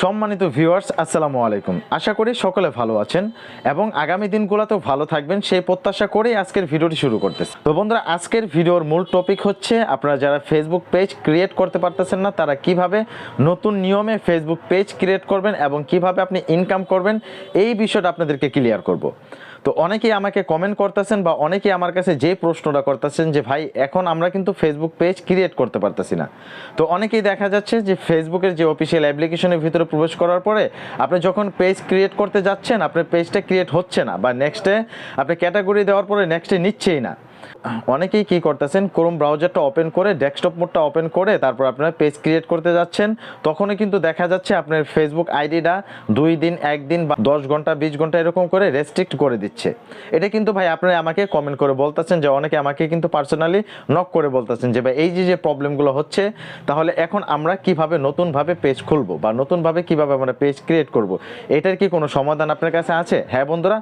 সম্মানিত ভিউয়ার্স আসসালামু আলাইকুম। আশা করি সকলে ভালো আছেন এবং আগামী দিনগুলোতেও ভালো থাকবেন, সেই প্রত্যাশা করেই আজকের ভিডিওটি শুরু করতেছে। তো বন্ধুরা, আজকের ভিডিওর মূল টপিক হচ্ছে, আপনারা যারা ফেসবুক পেজ ক্রিয়েট করতে পারতেছেন না, তারা কীভাবে নতুন নিয়মে ফেসবুক পেজ ক্রিয়েট করবেন এবং কীভাবে আপনি ইনকাম করবেন, এই বিষয়টা আপনাদেরকে ক্লিয়ার করব। তো অনেকেই আমাকে কমেন্ট করতেছেন বা অনেকেই আমার কাছে যে প্রশ্নটা করতেছেন যে, ভাই, এখন আমরা কিন্তু ফেসবুক পেজ ক্রিয়েট করতে পারতেছি না। তো অনেকেই দেখা যাচ্ছে যে ফেসবুকের যে অফিসিয়াল অ্যাপ্লিকেশনের ভিতরে প্রবেশ করার পরে আপনি যখন পেজ ক্রিয়েট করতে যাচ্ছেন, আপনার পেজটা ক্রিয়েট হচ্ছে না বা নেক্সটে আপনি ক্যাটাগরি দেওয়ার পরে নেক্সটে নিচ্ছেই না। অনেকেই কি করতেছেন? ক্রোম ব্রাউজারটা ওপেন করে ডেস্কটপ মোডটা ওপেন করে, তারপর আপনার পেজ ক্রিয়েট করতে যাচ্ছেন। তখনই কিন্তু দেখা যাচ্ছে আপনার ফেসবুক আইডিটা দুই দিন একদিন বা দশ ঘণ্টা, বিশ ঘণ্টা এরকম করে রেস্ট্রিক্ট করে দিচ্ছে। এটা কিন্তু ভাই আপনারা আমাকে কমেন্ট করে বলতেছেন যে অনেকে আমাকে কিন্তু পার্সোনালি নক করে বলতেছেন যে ভাই এই যে যে প্রবলেমগুলো হচ্ছে, তাহলে এখন আমরা কীভাবে নতুনভাবে পেজ খুলবো বা নতুনভাবে কীভাবে আমরা পেজ ক্রিয়েট করব? এটার কি কোনো সমাধান আপনার কাছে আছে? হ্যাঁ বন্ধুরা,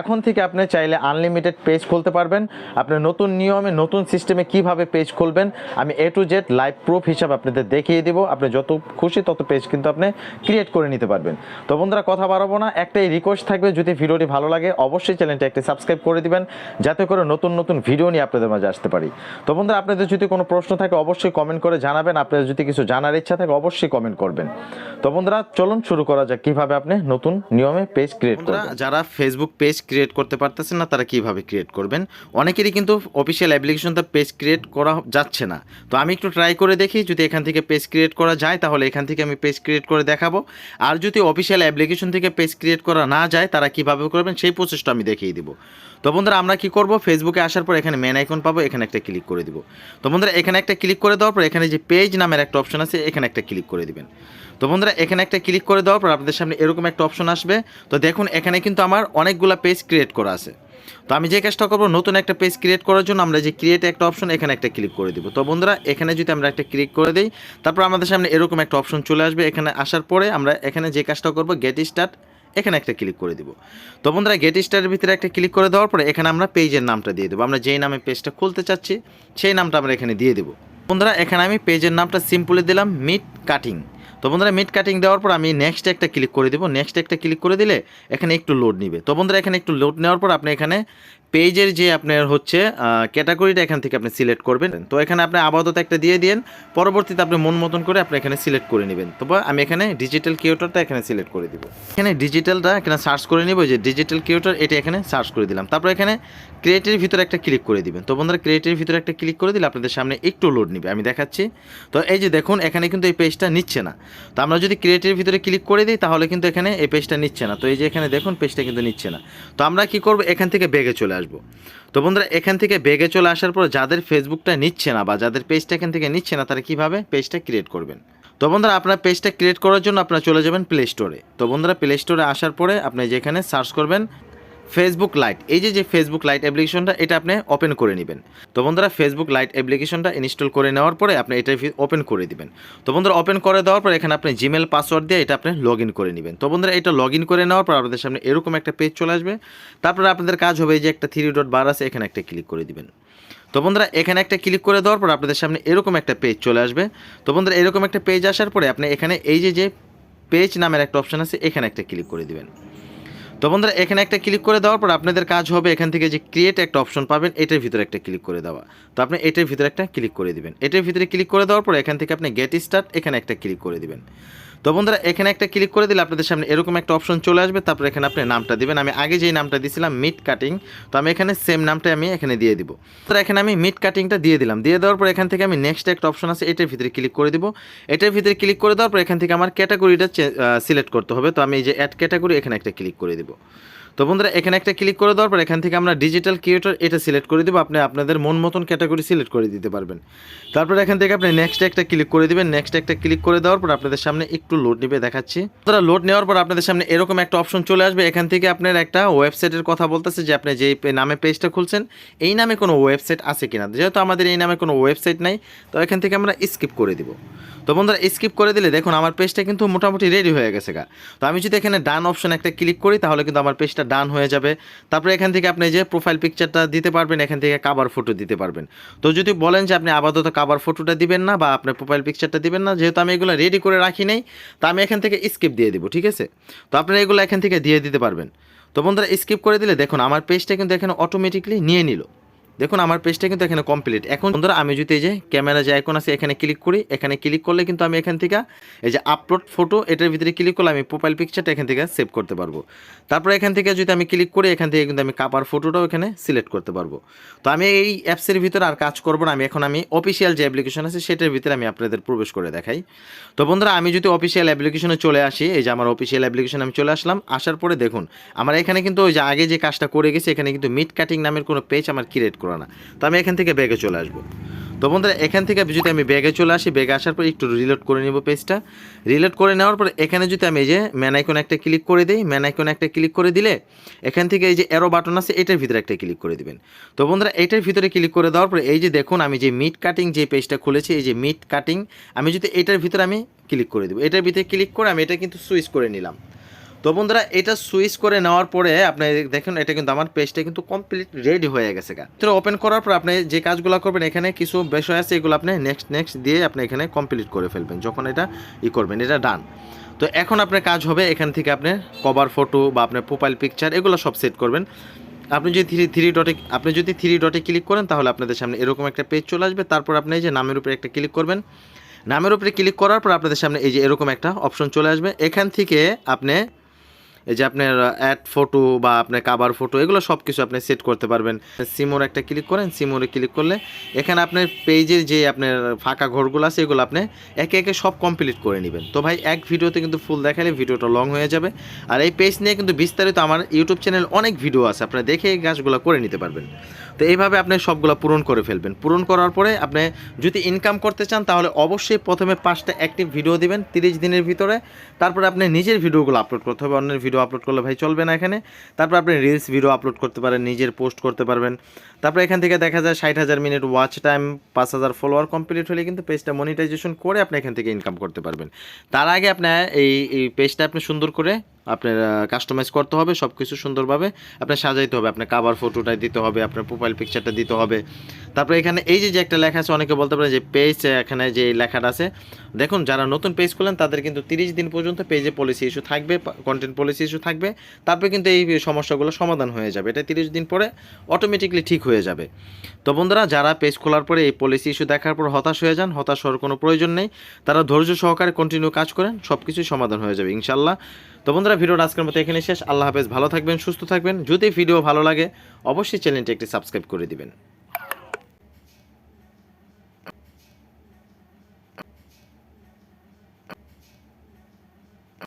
এখন থেকে আপনি চাইলে আনলিমিটেড পেজ খুলতে পারবেন। আপনি নতুন নিয়মে নতুন সিস্টেমে কীভাবে পেজ খুলবেন আমি A to Z live proof হিসাবে আপনাদের দেখিয়ে দিব। আপনি যত খুশি তত পেজ কিন্তু আপনি ক্রিয়েট করে নিতে পারবেন। তো বন্ধুরা কথা বাড়াবো না একটাই রিকোয়েস্ট থাকবে যদি ভিডিওটি ভালো লাগে অবশ্যই চ্যানেলটা একটি সাবস্ক্রাইব করে দিবেন যাতে করে নতুন নতুন ভিডিও নিয়ে আপনাদের মাঝে আসতে পারি। তো বন্ধুরা আপনাদের যদি কোনো প্রশ্ন থাকে অবশ্যই কমেন্ট করে জানাবেন। আপনাদের যদি কিছু জানার ইচ্ছা থাকে অবশ্যই কমেন্ট করবেন। তো বন্ধুরা চলুন শুরু করা যাক কীভাবে আপনি নতুন নিয়মে পেজ ক্রিয়েট করবেন। যারা ফেসবুক পেজ ক্রিয়েট করতে পারতেছেন না তারা কীভাবে ক্রিয়েট করবেন? অনেকেরই কিন্তু অফিসিয়াল অ্যাপ্লিকেশনটা পেজ ক্রিয়েট করা যাচ্ছে না। তো আমি একটু ট্রাই করে দেখি, যদি এখান থেকে পেজ ক্রিয়েট করা যায়, তাহলে এখান থেকে আমি পেজ ক্রিয়েট করে দেখাবো। আর যদি অফিসিয়াল অ্যাপ্লিকেশন থেকে পেজ ক্রিয়েট করা না যায়, তারা কীভাবে করবেন, সেই প্রসেসটা আমি দেখিয়ে দিব। তো বন্ধুরা, আমরা কি করব? ফেসবুকে আসার পর এখানে মেন আইকন পাবো, এখানে একটা ক্লিক করে দিব। তো বন্ধুরা, এখানে একটা ক্লিক করে দেওয়ার পর এখানে যে পেজ নামের একটা অপশন আছে, এখানে একটা ক্লিক করে দিবেন। তো বন্ধুরা, এখানে একটা ক্লিক করে দেওয়ার পর আপনাদের সামনে এরকম একটা অপশন আসবে। তো দেখুন, এখানে কিন্তু আমার অনেকগুলো পেজ ক্রিয়েট করা আছে। তো আমি যে কাজটা করব, নতুন একটা পেজ ক্রিয়েট করার জন্য আমরা যে ক্রিয়েট একটা অপশন এখানে একটা ক্লিক করে দিব। তো বন্ধুরা, এখানে যদি আমরা একটা ক্লিক করে দিই, তারপর আমাদের সামনে এরকম একটা অপশন চলে আসবে। এখানে আসার পরে আমরা এখানে যে কাজটা করব গেট স্টার্ট এখানে একটা ক্লিক করে দিব। তো বন্ধুরা গেট স্টারের ভিতরে একটা ক্লিক করে দেওয়ার পরে এখানে আমরা পেজের নামটা দিয়ে দেবো। আমরা যেই নামে পেজটা খুলতে চাচ্ছি, সেই নামটা আমরা এখানে দিয়ে দেবো। বন্ধুরা, এখানে আমি পেজের নামটা সিম্পলি দিলাম মিট কাটিং তো বন্ধুরা মিড কাটিং দেওয়ার পর আমি নেক্সট একটা ক্লিক করে দেবো। নেক্সট একটা ক্লিক করে দিলে এখানে একটু লোড নিবে। তো বন্ধুরা এখানে একটু লোড নেওয়ার পর আপনি এখানে পেজের যে আপনার হচ্ছে ক্যাটাগরিটা এখান থেকে আপনি সিলেক্ট করবেন। তো এখানে আপনি আপাতত একটা দিয়ে দিন পরবর্তীতে আপনি মন মতন করে আপনি এখানে সিলেক্ট করে নেবেন। তো আমি এখানে ডিজিটাল কিউটারটা এখানে সিলেক্ট করে দিব। এখানে ডিজিটালটা এখানে সার্চ করে নিব যে ডিজিটাল কিউটার এটা এখানে সার্চ করে দিলাম। তারপর এখানে ক্রিয়েটের ভিতরে একটা ক্লিক করে দিবেন। তো বন্ধুরা ক্রিয়েটের ভিতরে একটা ক্লিক করে দিলে আপনাদের সামনে একটু লোড নিবে, আমি দেখাচ্ছি। তো এই যে দেখুন, এখানে কিন্তু এই পেজটা নিচ্ছে না। তো আমরা যদি ক্রিয়েটের ভিতরে ক্লিক করে দিই, তাহলে কিন্তু এখানে এই পেজটা নিচ্ছে না। তো এই যে এখানে দেখুন পেজটা কিন্তু নিচ্ছে না। তো আমরা কি করব, এখান থেকে বেগে চলে আসব। তো বন্ধুরা, এখান থেকে বেগে চলে আসার পর যাদের ফেসবুকটা নিচ্ছে না বা যাদের পেজটা এখান থেকে নিচ্ছে না, তারা কীভাবে পেজটা ক্রিয়েট করবেন? তো বন্ধুরা, আপনার পেজটা ক্রিয়েট করার জন্য আপনারা চলে যাবেন প্লে স্টোরে তো বন্ধুরা প্লে স্টোরে আসার পরে আপনি যেখানে সার্চ করবেন ফেসবুক লাইট এই যে যে ফেসবুক লাইট অ্যাপ্লিকেশনটা এটা আপনি ওপেন করে নেবেন। তো বন্ধুরা ফেসবুক লাইট অ্যাপ্লিকেশনটা ইনস্টল করে নেওয়ার পরে আপনি এটা ওপেন করে দিবেন। তো বন্ধুরা ওপেন করে দেওয়ার পর এখানে আপনি জিমেল পাসওয়ার্ড দিয়ে এটা আপনি লগ ইন করে নেবেন। তো বন্ধুরা, এটা লগ ইন করে নেওয়ার পর আপনাদের সামনে এরকম একটা পেজ চলে আসবে। তারপরে আপনাদের কাজ হবে যে, একটা থ্রি ডট বার আছে, এখানে একটা ক্লিক করে দিবেন। তো বন্ধুরা, এখানে একটা ক্লিক করে দেওয়ার পর আপনাদের সামনে এরকম একটা পেজ চলে আসবে। তো বন্ধুরা, এরকম একটা পেজ আসার পরে আপনি এখানে এই যে যে পেজ নামের একটা অপশন আছে, এখানে একটা ক্লিক করে দিবেন। তো বন্ধুরা, এখানে একটা ক্লিক করে দেওয়ার পর আপনাদের কাজ হবে এখান থেকে যে ক্রিয়েট একটা অপশন পাবেন, এটার ভিতরে একটা ক্লিক করে দেওয়া। তো আপনি এটার ভিতরে একটা ক্লিক করে দিবেন। এটার ভিতরে ক্লিক করে দেওয়ার পর এখান থেকে আপনি গেট স্টার্ট এখানে একটা ক্লিক করে দিবেন। তো বন্ধুরা, এখানে একটা ক্লিক করে দিলে আপনাদের সামনে এরকম একটা অপশন চলে আসবে। তারপর এখানে আপনি নামটা দিবেন। আমি আগে যেই নামটা দিয়েছিলাম মিট কাটিং তো আমি এখানে সেম নামটা আমি এখানে দিয়ে দিব। তো এখানে আমি মিট কাটিংটা দিয়ে দিলাম। দিয়ে দেওয়ার পর এখান থেকে আমি নেক্সট একটা অপশন আছে, এটার ভিতরে ক্লিক করে দিব। এটার ভিতরে ক্লিক করে দেওয়ার পর এখান থেকে আমার ক্যাটাগরিটা সিলেক্ট করতে হবে। তো আমি এই যে অ্যাড ক্যাটাগরি এখানে একটা ক্লিক করে দিব। তো বন্ধুরা, এখানে একটা ক্লিক করে দেওয়ার পর এখান থেকে আমরা ডিজিটাল ক্রিয়েটর এটা সিলেক্ট করে দেবো। আপনি আপনাদের মন মতন ক্যাটাগরি সিলেক্ট করে দিতে পারবেন। তারপর এখান থেকে আপনি নেক্সট একটা ক্লিক করে দিবেন। নেক্সট একটা ক্লিক করে দেওয়ার পর আপনাদের সামনে একটু লোড নিবে দেখাচ্ছি। তারা লোড নেওয়ার পর আপনাদের সামনে এরকম একটা অপশন চলে আসবে। এখান থেকে আপনার একটা ওয়েবসাইটের কথা বলতেছে যে, আপনি যেই নামে পেজটা খুলছেন, এই নামে কোনো ওয়েবসাইট আছে কিনা? যেহেতু আমাদের এই নামে কোনো ওয়েবসাইট নাই, তো এখান থেকে আমরা স্কিপ করে দিব। তো বন্ধুরা স্কিপ করে দিলে দেখুন, আমার পেজটা কিন্তু মোটামুটি রেডি হয়ে গেছে গা। তো আমি যদি এখানে ডান অপশন একটা ক্লিক করি, তাহলে কিন্তু আমার পেজটা ডান হয়ে যাবে। তারপরে এখান থেকে আপনি যে প্রোফাইল পিকচারটা দিতে পারবেন, এখান থেকে কাবার ফটো দিতে পারবেন। তো যদি বলেন যে আপনি আপাতত কাবার ফটোটা দিবেন না বা আপনার প্রোফাইল পিকচারটা দিবেন না, যেহেতু আমি এগুলো রেডি করে রাখি নেই, তো আমি এখান থেকে স্কিপ দিয়ে দিব, ঠিক আছে? তো আপনারা এগুলো এখান থেকে দিয়ে দিতে পারবেন। তো বন্ধুরা স্কিপ করে দিলে দেখুন, আমার পেজটা কিন্তু এখানে অটোমেটিকলি নিয়ে নিল। দেখুন, আমার পেজটা কিন্তু এখানে কমপ্লিট এখন বন্ধুরা, আমি যদি এই যে ক্যামেরা যে আইকন আছে, এখানে ক্লিক করি, এখানে ক্লিক করলে কিন্তু আমি এখান থেকে এই যে আপলোড ফটো এটার ভিতরে ক্লিক করলে আমি প্রোফাইল পিকচারটা এখান থেকে সেভ করতে পারব। তারপরে এখান থেকে যদি আমি ক্লিক করি, এখান থেকে কিন্তু আমি কাপার ফটোটাও এখানে সিলেক্ট করতে পারব। তো আমি এই অ্যাপসের ভিতরে আর কাজ করব না, আমি এখন আমি অফিসিয়াল যে অ্যাপ্লিকেশন আছে, সেটার ভিতরে আমি আপনাদের প্রবেশ করে দেখাই। তো বন্ধুরা, আমি যদি অফিসিয়াল অ্যাপ্লিকেশনে চলে আসি, এই যে আমার অফিসিয়াল অ্যাপ্লিকেশন আমি চলে আসলাম, আসার পরে দেখুন, আমার এখানে কিন্তু ওই যে আগে যে কাজটা করে গেছি, এখানে কিন্তু মিট কাটিং নামের কোনো পেজ আমার ক্রিয়েট করা না। তো আমি এখান থেকে ব্যাগে চলে আসব। তো বন্ধুরা, এখান থেকে যদি আমি ব্যাগে চলে আসি ব্যাগে আসার পর একটু রিলোড করে নিব পেজটা রিলোড করে নেওয়ার পর এখানে যদি আমি এই যে ম্যান আইকন একটা ক্লিক করে দিই ম্যান আইকন একটা ক্লিক করে দিলে এখান থেকে এই যে এরো বাটন আছে, এটার ভিতরে একটা ক্লিক করে দিবেন। তো বন্ধুরা, এটার ভিতরে ক্লিক করে দেওয়ার পর এই যে দেখুন, আমি যে মিট কাটিং যে পেজটা খুলেছি, এই যে মিট কাটিং আমি যদি এটার ভিতরে আমি ক্লিক করে দেবো। এটার ভিতরে ক্লিক করে আমি এটা কিন্তু সুইচ করে নিলাম। তো বন্ধুরা, এটা সুইচ করে নেওয়ার পরে আপনি দেখুন, এটা কিন্তু আমার পেজটা কিন্তু কমপ্লিট রেডি হয়ে গেছে গা। তো ওপেন করার পর আপনি যে কাজগুলো করবেন, এখানে কিছু বিষয় আছে, এগুলো আপনি নেক্সট নেক্সট দিয়ে আপনি এখানে কমপ্লিট করে ফেলবেন, যখন এটা ই করবেন, এটা ডান তো এখন আপনার কাজ হবে, এখান থেকে আপনি কভার ফটো বা আপনার প্রোফাইল পিকচার এগুলো সব সেট করবেন। আপনি যদি থ্রি থ্রি ডটে আপনি যদি থ্রি ডটে ক্লিক করেন, তাহলে আপনাদের সামনে এরকম একটা পেজ চলে আসবে। তারপর আপনি যে নামের উপরে একটা ক্লিক করবেন। নামের উপরে ক্লিক করার পর আপনাদের সামনে এই যে এরকম একটা অপশন চলে আসবে। এখান থেকে আপনি এই যে আপনার অ্যাড ফটো বা আপনার কাবার ফটো এগুলো সব কিছু আপনি সেট করতে পারবেন। সিমোর একটা ক্লিক করেন সিমোরে ক্লিক করলে এখানে আপনার পেজের যে আপনার ফাঁকা ঘরগুলো আছে, এগুলো আপনি একে একে সব কমপ্লিট করে নেবেন। তো ভাই, এক ভিডিওতে কিন্তু ফুল দেখালে ভিডিওটা লং হয়ে যাবে। আর এই পেজ নিয়ে কিন্তু বিস্তারিত আমার ইউটিউব চ্যানেল অনেক ভিডিও আছে, আপনারা দেখে এই করে নিতে পারবেন। তো এইভাবে আপনি সবগুলো পূরণ করে ফেলবেন। পূরণ করার পরে আপনি যদি ইনকাম করতে চান, তাহলে অবশ্যই প্রথমে পাঁচটা অ্যাক্টিভ ভিডিও দিবেন, তিরিশ দিনের ভিতরে। তারপরে আপনি নিজের ভিডিওগুলো আপলোড করতে হবে। অন্যের ভিডিও আপলোড করলে ভাই চলবে না এখানে। তারপর আপনি রিলস ভিডিও আপলোড করতে পারেন, নিজের পোস্ট করতে পারবেন। তারপরে এখান থেকে দেখা যায় ষাট হাজার মিনিট ওয়াচ টাইম পাঁচ হাজার ফলোয়ার কমপ্লিট হলে কিন্তু পেজটা মনিটাইজেশন করে আপনি এখান থেকে ইনকাম করতে পারবেন। তার আগে আপনার এই এই পেজটা আপনি সুন্দর করে আপনার কাস্টমাইজ করতে হবে সব কিছু সুন্দরভাবে। আপনার সাজাইতে হবে, আপনার কাবার ফটোটা দিতে হবে, আপনার প্রোফাইল পিকচারটা দিতে হবে। তারপরে এখানে এই যে যে একটা লেখা আছে, অনেকে বলতে পারে যে পেজ এখানে যে লেখাটা আছে, দেখুন, যারা নতুন পেজ খুলেন তাদের কিন্তু তিরিশ দিন পর্যন্ত পেজে পলিসি ইস্যু থাকবে কন্টেন্ট পলিসি ইস্যু থাকবে, তারপরে কিন্তু এই সমস্যাগুলো সমাধান হয়ে যাবে। এটা তিরিশ দিন পরে অটোমেটিকলি ঠিক হয়ে যাবে। তো বন্ধুরা, যারা পেজ খোলার পরে এই পলিসি ইস্যু দেখার পর হতাশ হয়ে যান, হতাশ হওয়ার কোনো প্রয়োজন নেই। তারা ধৈর্য সহকারে কন্টিনিউ কাজ করেন সব কিছুই সমাধান হয়ে যাবে ইনশাল্লাহ তো বন্ধুরা, ভিডিওটা আজকের মতো এখানে শেষ। আল্লাহ হাফেজ, ভালো থাকবেন, সুস্থ থাকবেন। যদি ভিডিও ভালো লাগে, অবশ্যই চ্যানেলটি একটি সাবস্ক্রাইব করে দিবেন।